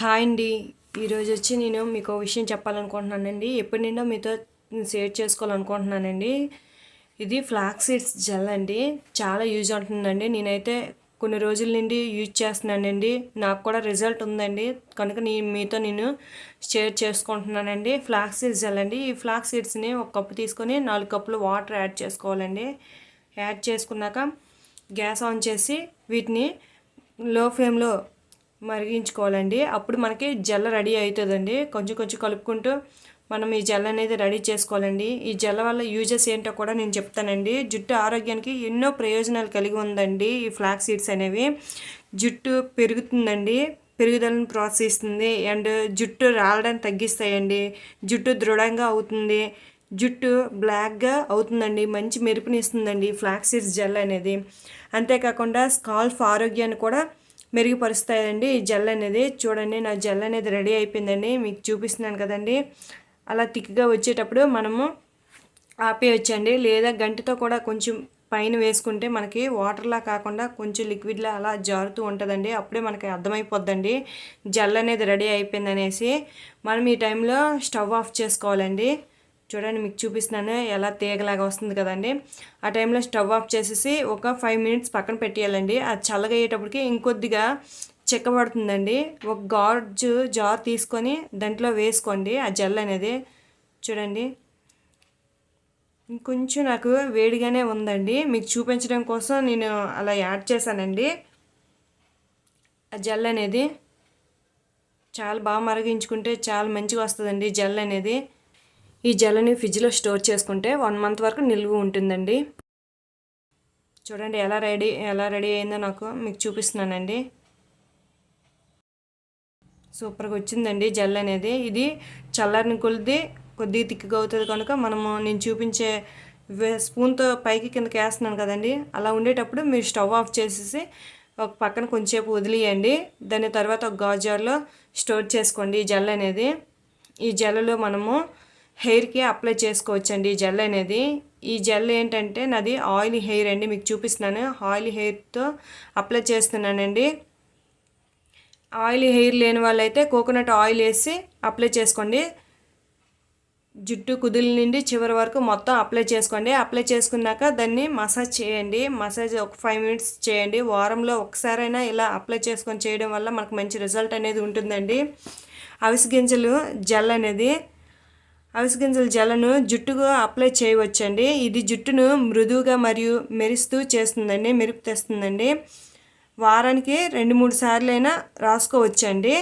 Hi అండి. ఈరోజు వచ్చి నేను మీకు విషయం చెప్పాలనుకుంటున్నానండి. ఎప్పటి నుండో మీతో షేర్ చేసుకోవాలనుకుంటున్నానండి. ఇది ఫ్లాక్ సీడ్స్ జెల్ అండి. చాలా యూజ్ ఉంటుందండి నేనైతే కొన్ని రోజుల నుండి యూజ్ చేస్తున్నానండి. నాకు కూడా రిజల్ట్ ఉందండి. కనుక నీ మీతో నేను షేర్ చేసుకుంటున్నానండి. ఫ్లాక్ సీడ్స్ జెల్ అండి. ఈ ఫ్లాక్ సీడ్స్ని ఒక కప్పు తీసుకొని నాలుగు కప్పులు వాటర్ యాడ్ చేసుకోవాలండి. యాడ్ చేసుకున్నాక గ్యాస్ ఆన్ చేసి వీటిని లో ఫ్లేమ్లో మరిగించుకోవాలండి. అప్పుడు మనకి జల్ల రెడీ అవుతుందండి. కొంచెం కొంచెం కలుపుకుంటూ మనం ఈ జెల్ అనేది రెడీ చేసుకోవాలండి. ఈ జెల్ వల్ల యూజెస్ ఏంటో కూడా నేను చెప్తానండి. జుట్టు ఆరోగ్యానికి ఎన్నో ప్రయోజనాలు కలిగి ఉందండి ఈ ఫ్లాక్ సీడ్స్ అనేవి. జుట్టు పెరుగుతుందండి. పెరుగుదలను ప్రోత్సహిస్తుంది. అండ్ జుట్టు రాలడానికి తగ్గిస్తాయండి. జుట్టు దృఢంగా అవుతుంది. జుట్టు బ్లాక్గా అవుతుందండి. మంచి మెరుపునిస్తుందండి ఫ్లాక్ సీడ్స్ జెల్ అనేది. అంతేకాకుండా స్కాల్ఫ్ ఆరోగ్యాన్ని కూడా మెరుగుపరుస్తాయండి. ఈ జెల్ అనేది చూడండి నా జెల్ అనేది రెడీ అయిపోయిందండి. మీకు చూపిస్తున్నాను కదండి. అలా థిక్గా వచ్చేటప్పుడు మనము ఆపేయచ్చండి. లేదా గంటితో కూడా కొంచెం పైన వేసుకుంటే మనకి వాటర్లా కాకుండా కొంచెం లిక్విడ్లా అలా జారుతూ ఉంటుందండి. అప్పుడే మనకి అర్థమైపోద్దండి. జెల్ అనేది రెడీ అయిపోయింది అనేసి మనం ఈ టైంలో స్టవ్ ఆఫ్ చేసుకోవాలండి. చూడండి మీకు చూపిస్తున్నాను. ఎలా తీగలాగా వస్తుంది కదండి. ఆ టైంలో స్టవ్ ఆఫ్ చేసేసి ఒక ఫైవ్ మినిట్స్ పక్కన పెట్టేయాలండి. అది చల్లగా అయ్యేటప్పటికి ఇంకొద్దిగా చెక్కబడుతుందండి ఒక గార్జు జార్ తీసుకొని దాంట్లో వేసుకోండి ఆ జెల్ అనేది. చూడండి. ఇంకొంచెం నాకు వేడిగానే ఉందండి. మీకు చూపించడం కోసం నేను అలా యాడ్ చేశానండి. ఆ జెల్ అనేది చాలా బాగా మరిగించుకుంటే చాలా మంచిగా వస్తుందండి జెల్ అనేది. ఈ జెల్ని ఫ్రిడ్జ్లో స్టోర్ చేసుకుంటే వన్ మంత్ వరకు నిల్వ ఉంటుందండి. చూడండి ఎలా రెడీ ఎలా రెడీ అయిందో నాకు మీకు చూపిస్తున్నానండి. సూపర్గా వచ్చిందండి జెల్ అనేది. ఇది చల్లారిని కొలిది కొద్దిగా తిక్కుగా అవుతుంది కనుక మనము నేను చూపించే స్పూన్తో పైకి కిందకి వేస్తున్నాను కదండి. అలా ఉండేటప్పుడు మీరు స్టవ్ ఆఫ్ చేసేసి ఒక పక్కన కొంచెంసేపు వదిలేయండి. దాని తర్వాత ఒక గాజార్లో స్టోర్ చేసుకోండి ఈ జెల్ అనేది. ఈ జెల్లో మనము హెయిర్కి అప్లై చేసుకోవచ్చండి ఈ జెల్ అనేది. ఈ జెల్ ఏంటంటే నాది ఆయిల్ హెయిర్ అండి మీకు చూపిస్తున్నాను. ఆయిల్ హెయిర్తో అప్లై చేస్తున్నానండి. ఆయిల్ హెయిర్ లేని వాళ్ళైతే కోకోనట్ ఆయిల్ వేసి అప్లై చేసుకోండి. జుట్టు కుదుల నుండి చివరి వరకు మొత్తం అప్లై చేసుకోండి. అప్లై చేసుకున్నాక దాన్ని మసాజ్ చేయండి. మసాజ్ ఒక ఫైవ్ మినిట్స్ చేయండి. వారంలో ఒకసారైనా ఇలా అప్లై చేసుకొని చేయడం వల్ల మనకు మంచి రిజల్ట్ అనేది ఉంటుందండి. అవిసి గింజలు జెల్ అనేది అవిసి గింజల జలను జుట్టుగా అప్లై చేయవచ్చండి. ఇది జుట్టును మృదువుగా మరియు మెరుస్తూ చేస్తుందండి మెరుపు తెస్తుందండి. వారానికి రెండు మూడు సార్లైనా రాసుకోవచ్చండి.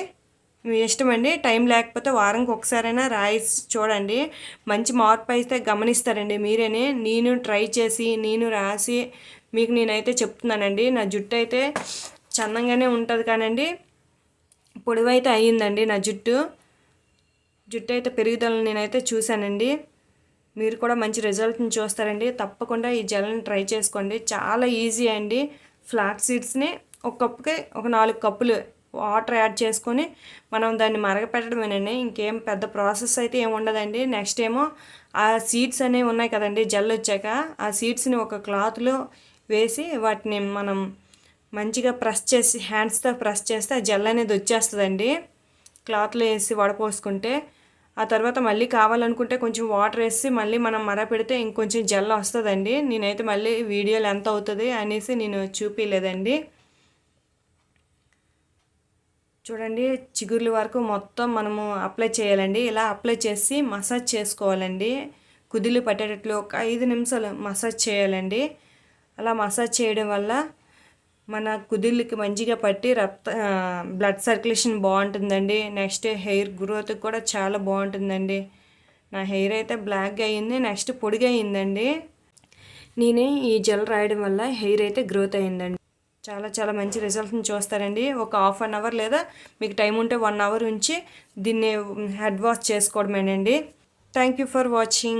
మీ ఇష్టమండి టైం లేకపోతే వారానికి ఒకసారైనా రాయి చూడండి. మంచి మార్పు అయితే గమనిస్తారండి మీరేనే. నేను ట్రై చేసి నేను రాసి మీకు నేనైతే చెప్తున్నానండి. నా జుట్టు అయితే చందంగానే ఉంటుంది కానండి. పొడివైతే అయ్యిందండి నా జుట్టు. జుట్టు అయితే పెరుగుదలను నేనైతే చూశానండి. మీరు కూడా మంచి రిజల్ట్ని చూస్తారండి. తప్పకుండా ఈ జెల్ని ట్రై చేసుకోండి. చాలా ఈజీ అండి. ఫ్లాక్ సీడ్స్ని ఒక కప్పుకి ఒక నాలుగు కప్పులు వాటర్ యాడ్ చేసుకొని మనం దాన్ని మరగపెట్టడమేనండి. ఇంకేం పెద్ద ప్రాసెస్ అయితే ఏమి ఉండదండి. నెక్స్ట్ ఏమో ఆ సీడ్స్ అనేవి ఉన్నాయి కదండి జెల్ వచ్చాక. ఆ సీడ్స్ని ఒక క్లాత్లో వేసి వాటిని మనం మంచిగా ప్రెస్ చేసి హ్యాండ్స్తో ప్రెస్ చేస్తే ఆ జెల్ అనేది వచ్చేస్తుందండి. క్లాత్లో వేసి వడపోసుకుంటే ఆ తర్వాత మళ్ళీ కావాలనుకుంటే కొంచెం వాటర్ వేసి మళ్ళీ మనం మర పెడితే ఇంకొంచెం జల్ల వస్తుందండి. నేనైతే మళ్ళీ వీడియోలు ఎంత అవుతుంది అనేసి నేను చూపించలేదండి చూడండి చిగుర్ల వరకు మొత్తం మనము అప్లై చేయాలండి. ఇలా అప్లై చేసి మసాజ్ చేసుకోవాలండి. కుదిలి పట్టేటట్లు ఒక ఐదు నిమిషాలు మసాజ్ చేయాలండి. అలా మసాజ్ చేయడం వల్ల మన కుదిళ్ళకి మంచిగా పట్టి రక్త బ్లడ్ సర్క్యులేషన్ బాగుంటుందండి. నెక్స్ట్ హెయిర్ గ్రోత్ కూడా చాలా బాగుంటుందండి. నా హెయిర్ అయితే బ్లాక్గా అయింది నెక్స్ట్ పొడిగా అయిందండి నేనే ఈ జెల్ రాయడం వల్ల హెయిర్ అయితే గ్రోత్ అయిందండి చాలా చాలా మంచి రిజల్ట్ని చూస్తారండి. ఒక హాఫ్ అన్ అవర్ లేదా మీకు టైం ఉంటే వన్ అవర్ ఉంచి దీన్ని head wash చేసుకోవడమేనండి. Thank you for watching